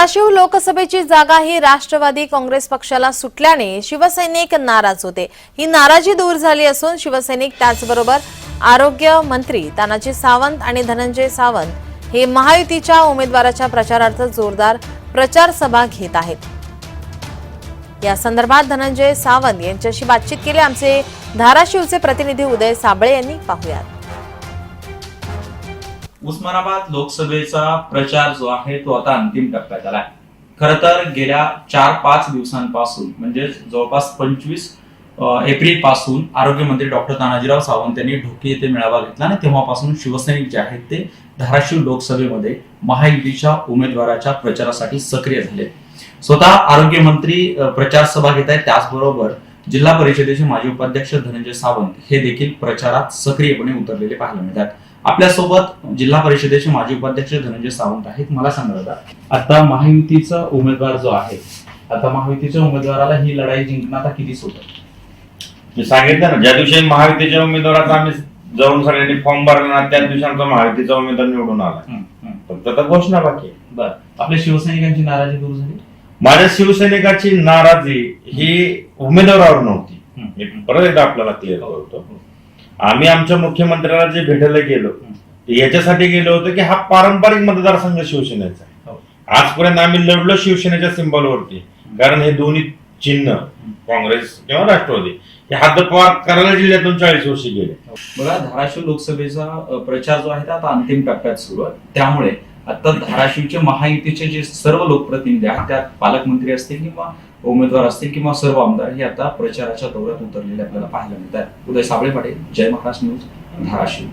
धाराशिव लोकसभेची जागा ही राष्ट्रवादी काँग्रेस पक्षाला सुटल्याने शिवसैनिक नाराज होते. ही नाराजी दूर झाली असून शिवसैनिक त्याचबरोबर आरोग्य मंत्री तानाजी सावंत आणि धनंजय सावंत हे महायुतीच्या उमेदवाराच्या प्रचारार्थ जोरदार प्रचार सभा घेत आहेत. या संदर्भात धनंजय सावंत यांच्याशी बातचीत केली. आमचे धाराशिवचे प्रतिनिधी उदय साबळे यांनी पाहुयात. उस्मानाबाद लोकसभेचा प्रचार जो आहे तो आता अंतिम टप्प्यात आलाय. खर तर गेल्या चार पाच दिवसांपासून म्हणजे जवळपास पंचवीस एप्रिलपासून आरोग्यमंत्री डॉक्टर तानाजीराव सावंत यांनी ढोके येथे मेळावा घेतला आणि तेव्हापासून शिवसैनिक जे आहेत ते धाराशिव लोकसभेमध्ये महायुतीच्या उमेदवाराच्या प्रचारासाठी सक्रिय झाले. स्वतः आरोग्यमंत्री प्रचार सभा घेत आहेत त्याचबरोबर जिल्हा परिषदेचे माजी उपाध्यक्ष धनंजय सावंत हे देखील प्रचारात सक्रियपणे उतरलेले पाहायला मिळतात. आपल्यासोबत जिल्हा परिषदेचे माजी उपाध्यक्ष धनंजय सावंत आहेत. मला सांगा दादा आता महायुतीचा उमेदवार जो आहे आता महायुतीच्या उमेदवाराला ही लढाई जिंकणं आता किती सोपं मी सांगितलं ना ज्या दिवशी महायुतीच्या उमेदवाराचा आम्ही जाऊन सगळ्यांनी फॉर्म भरला ना त्याच दिवशी आमचा महायुतीचा उमेदवार निवडून आला. फक्त आता घोषणा बाकी आहे. बर. आपल्या शिवसैनिकांची नाराजी दूर झाली? माझ्या शिवसैनिकाची नाराजी ही उमेदवारावर नव्हती. परत एकदा आपल्याला क्लिअर करतो. आम्ही आमच्या मुख्यमंत्र्याला जे भेटायला गेलो याच्यासाठी गेलो होतो की हा पारंपरिक मतदारसंघ शिवसेनेचा आहे. हो. आजपर्यंत आम्ही लढलो शिवसेनेच्या सिम्बॉलवरती कारण हे दोन्ही चिन्ह काँग्रेस किंवा राष्ट्रवादी हे हद्दपार करायला जिल्ह्यातून चाळीस वर्ष गेले. बघा धाराशिव लोकसभेचा प्रचार जो आहे तो आता अंतिम टप्प्यात सुरू आहे त्यामुळे आता धाराशिवचे महायुतीचे जे सर्व लोकप्रतिनिधी आहेत त्यात पालकमंत्री असतील किंवा उमेदवार असतील किंवा सर्व आमदार हे आता प्रचाराच्या दौऱ्यात उतरलेले आपल्याला पाहायला मिळतात. उदय साबळे पाटील जय महाराष्ट्र न्यूज धाराशिव.